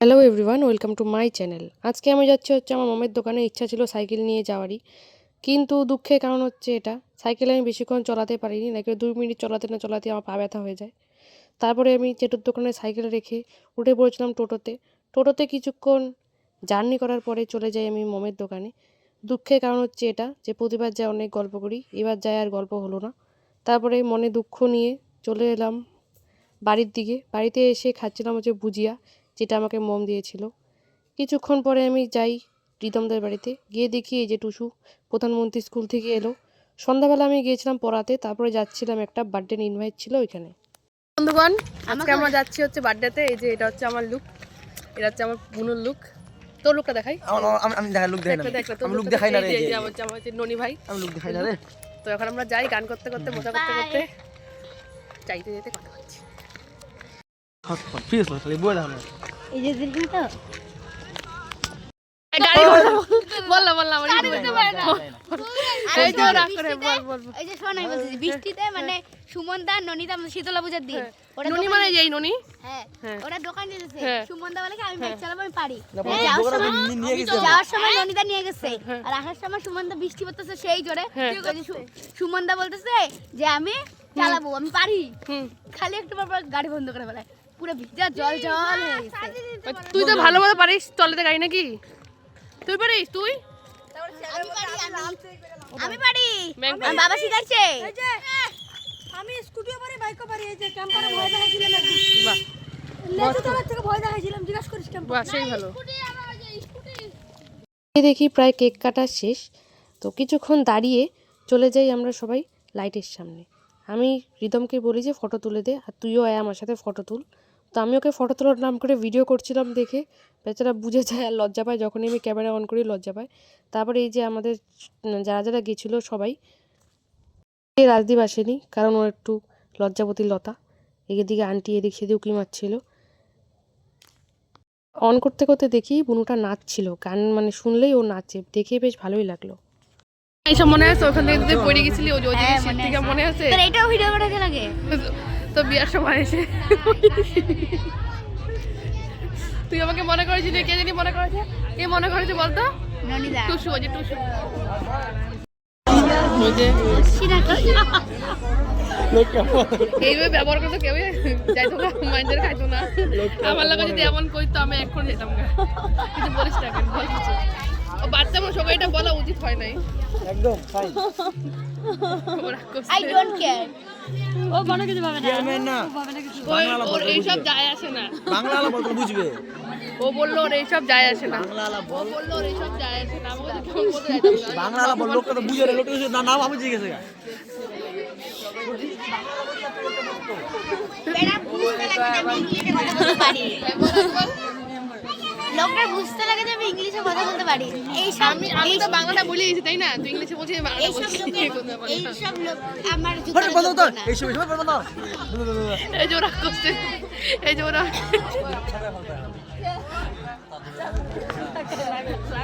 Hello everyone welcome to my channel আজকে আমি যাচ্ছি হচ্ছে আমার মামের দোকানে, ইচ্ছা ছিল সাইকেল নিয়ে যাওয়ারই। কিন্তু দুঃখের কারণ হচ্ছে এটা, সাইকেল আমি বেশিক্ষণ চলাতে পারিনি নাকি দুই মিনিট চলাতে না চলাতে আমার পা ব্যথা হয়ে যায়। তারপরে আমি চেটুর দোকানে সাইকেল রেখে উঠে পড়েছিলাম টোটোতে। টোটোতে কিছুক্ষণ জার্নি করার পরে চলে যাই আমি মমের দোকানে। দুঃখের কারণ হচ্ছে এটা, যে প্রতিবার যায় অনেক গল্প করি, এবার যায় আর গল্প হলো না। তারপরে মনে দুঃখ নিয়ে চলে এলাম বাড়ির দিকে। বাড়িতে এসে খাচ্ছিলাম হচ্ছে ভুজিয়া। যেটা আমাকে মম দিয়েছিল। কিছুক্ষণ পরে আমি যাই প্রীতমদের বাড়িতে। গিয়ে দেখি এই যে টুসু প্রধানমন্ত্রী স্কুল থেকে এলো। সন্ধ্যাবেলা আমি গিয়েছিলাম পড়াতে তারপরে যাচ্ছিলাম একটা বার্থডে ইনভাইট ছিল ওইখানে। বন্ধুগণ আজকে আমরা যাচ্ছি হচ্ছে বার্থডেতে এই যে এটা হচ্ছে আমার লুক এটা হচ্ছে আমার বুনুর লুক তোর লুকটা দেখাই। আমি আমি দেখা লুক দেখাই না। আমি লুক দেখাই না রে এই যে- আমার হচ্ছে ননি ভাই। আমি লুক দেখাই না রে। তো এখন আমরা যাই গান করতে করতে মজা করতে করতে। চাইতে যেতে কথা হচ্ছে হট হট ফিস খালি বই দাও না এই যে দিলবি তো গাড়ি বললাম বললাম আমার এই তো রাগ করে বল বল বল। এই যে শোন বলছি বৃষ্টিতে মানে সুমন দা ননিতা আমাদের শীতলা পূজার দিন ওরা ননি মানে যেই ননি হ্যাঁ। ওরা দোকান দিয়েছে। সুমন দা বলে কি আমি বাইক চালাবো আমি পারি যাওয়ার সময় নিয়ে গেছে যাওয়ার সময় ননিদা নিয়ে গেছে আর আসার সময় সুমন দা বৃষ্টি পড়তেছে সেই জোরে সুমন দা বলতেছে যে আমি চালাবো আমি পারি খালি একটু পর গাড়ি বন্ধ করে ফেলায় পুরো ভিজা জল জল। হয়ে গেছে তুই তো ভালো মতো পারিস তলেতে গাড়ি নাকি? তুই পারিস? তুই? আমি পারি আমি- বাবা শিখাইছে আমি স্কুটিও পারি বাইকও পারি এই যে ক্যাম্পারে ভয় দেখাইছিলাম একদিন। বাহ। লেজু তলার থেকে ভয় দেখাইছিলাম জিজ্ঞাসা করিস বাহ সেই ভালো। দেখি প্রায় কেক কাটা শেষ। তো কিছুক্ষণ দাঁড়িয়ে চলে যাই আমরা সবাই লাইটের সামনে। আমি রিদমকে বলি যে ফটো তুলে দে আর তুইও আয় আমার সাথে ফটো তুল। তো আমি ওকে ফটো তোলার নাম করে ভিডিও করছিলাম দেখে। বেচারা বুঝে যায় আর লজ্জা পায় যখনই আমি ক্যামেরা অন করি লজ্জা পায়। তারপরে এই যে আমাদের যারা যারা গেছিল সবাই এ রাজদীপ আসেনি কারণ ওর একটু লজ্জাবতী লতা। এদিকে আন্টি এদিক সেদিক উকি মারছিল। অন করতে করতে দেখি বুনুটা নাচছিল গান মানে শুনলেই ও নাচে দেখে বেশ ভালোই লাগল। এইসব মনে আছে? ওখান থেকে পড়ে গেছিলি ওই ওই হ্যাঁ, জিনিস মনে থেকে আছে। মনে এটাও ভিডিও লাগে? তো বিয়ার সময় এসে তুই আমাকে মনে করেছিলি কে জানি মনে করেছে? কে মনে করেছে বলতো? টুসু ওই যে টুসু। এইভাবে ব্যবহার করতো কেউ যাইতো না মাইন্ডের খাইতো না। আমার লাগে যদি এমন করতো আমি এখন যেতাম না কিছু বলিস না কেন বল বাচ্চা মানুষ ওকে এটা বলা উচিত হয় নাই। একদম ফাইন ও। আই ডোন্ট কেয়ার চেয়ারম্যান না। ওর- ওর এইসব যায় আসে না। বাংলা আলা বলতে বুঝবে। ও বলল ওর এইসব যায় আসে না। বাংলা আলা ও বলল ওর এইসব যায় আসে না। আমাকে কেমন বলতে যাইতাম বাংলা আলা বল লোকটা তো বুঝে রে লোকটা না। নাম আমি জিজ্ঞেস এরা বুঝতে লাগে আমি কথা বলতে পারি। লোকটা বুঝতে লাগে যে আমি ইংলিশে কথা বলতে পারি। এই সব আমি আমি তো বাংলাটা বলে দিয়েছি তাই না? তুই ইংলিশে বলছিস আমি বাংলাটা এই সব লোক আমার বলো তো। এই বলো এই যে ওরা করছে। এই যে ওরা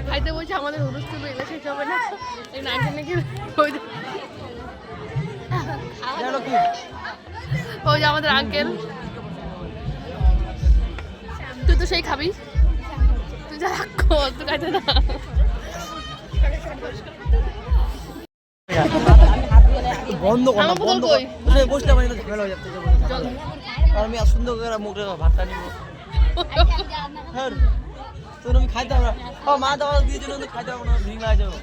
খাইতে বলছে আমাদের অনুষ্ঠান এলে শেষ হবে না। এই নাকি নাকি ওই ওই যে আমাদের আঙ্কেল তুই তো সেই খাবি। তুই যা রাখো তুই বন্ধ কর না আমার বোতল বন্ধ কই? কর বসে বসলে মানে ঝামেলা হয়ে যাচ্ছে চল আর আমি আর সুন্দর করে মুখে ভাতটা নিব হ্যাঁ তোর আমি খাইতে হবে না ও মা দাওয়া কিন্তু খাইতে হবে না ভিঙা হয়ে যাবে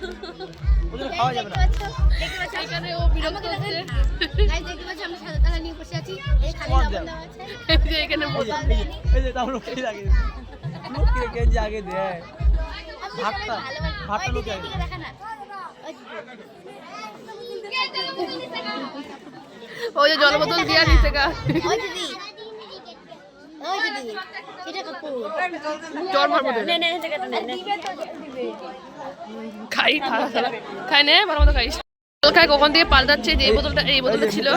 ওই জন্য খাওয়া যাবে না এখানে ও বিরক্ত হচ্ছে গাইস দেখতে পাচ্ছ আমরা সাদা তালা নিয়ে বসে আছি এই খালি What লবণ আছে এই যে এখানে বসে এই যে, এই যে তাও লোক আগে কেজি আগে দে আমি ভাতটা ভাতটা ওই আগে যে জল বোতল দিয়া দিতে গা। ওই দিদি ওই দিদি এটা কাপড়। জ্বর মারবো তোর। খাই খা খাই নে ভালো মতো খাইস। জল কখন থেকে পাল্টাচ্ছে যে এই বোতলটা এই বোতলটা ছিল?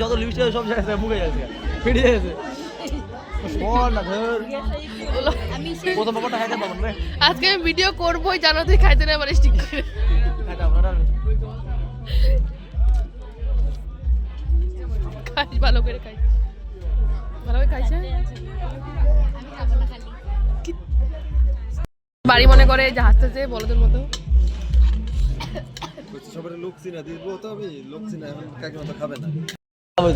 যত লিপস্টিক সব জায়গায় মুখে যাচ্ছে ফিরে যাচ্ছে আজকে আমি ভিডিও করবোই জানো তুই খাইতে না পারিস ঠিক ভালো করে কি? বাড়ি মনে করে যে হাসতেছে বলদের মতো। দিব তো আমি এখন কাকিমা তো খাবে না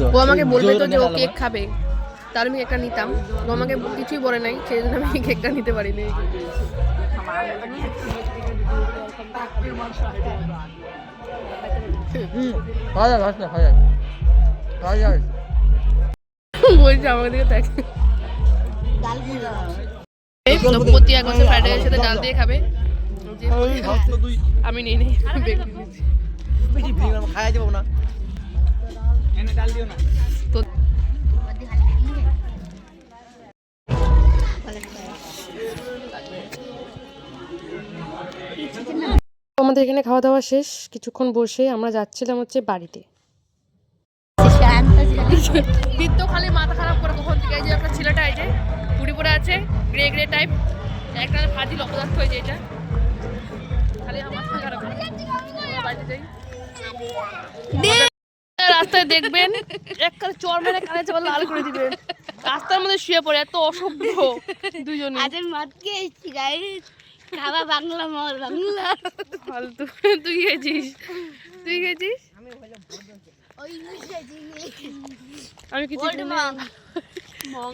ও আমাকে বলবে তো যে ও কেক খাবে। তাহলে আমি কেকটা নিতাম। ও আমাকে কিছুই বলে নাই সেই জন্য আমি কেকটা নিতে পারিনি। বলছে আমাকে দিকে দেখ প্রতি এক বছর ফ্রাইড রাইসের সাথে ডাল দিয়ে খাবে। আমি নিয়ে নিই খাওয়া যাব না। আমাদের এখানে খাওয়া দাওয়া শেষ। কিছুক্ষণ বসে আমরা যাচ্ছিলাম হচ্ছে বাড়িতে। নিত্য খালি মাথা খারাপ করে কখন থেকে যে একটা ছেলেটা এই যে পুরি পরে আছে গ্রে গ্রে টাইপ একটা ফাজি লপদার্থ হয়েছে এটা। খালি আমার মাথা খারাপ করে। বাড়িতে যাই। রাস্তায় দেখবেন একটা চর মেরে কানে চাপা লাল করে দিবেন। রাস্তার মধ্যে শুয়ে পড়ে এত অসভ্য দুজনে আজ মাতকে এসেছি খাওয়া বাংলা মল বাংলা। ফালতু তুই গেছিস তুই গেছিস আমি কিছু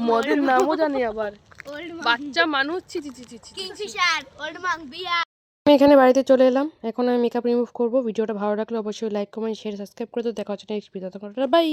মদের নামও জানি আবার। বাচ্চা মানুষ ছি আমি এখানে বাড়িতে চলে এলাম। এখন আমি মেকআপ রিমুভ করব। ভিডিওটা ভালো লাগলে অবশ্যই লাইক কমেন্ট শেয়ার সাবস্ক্রাইব করে তো দেখা হচ্ছে নেক্সট ভিডিও বাই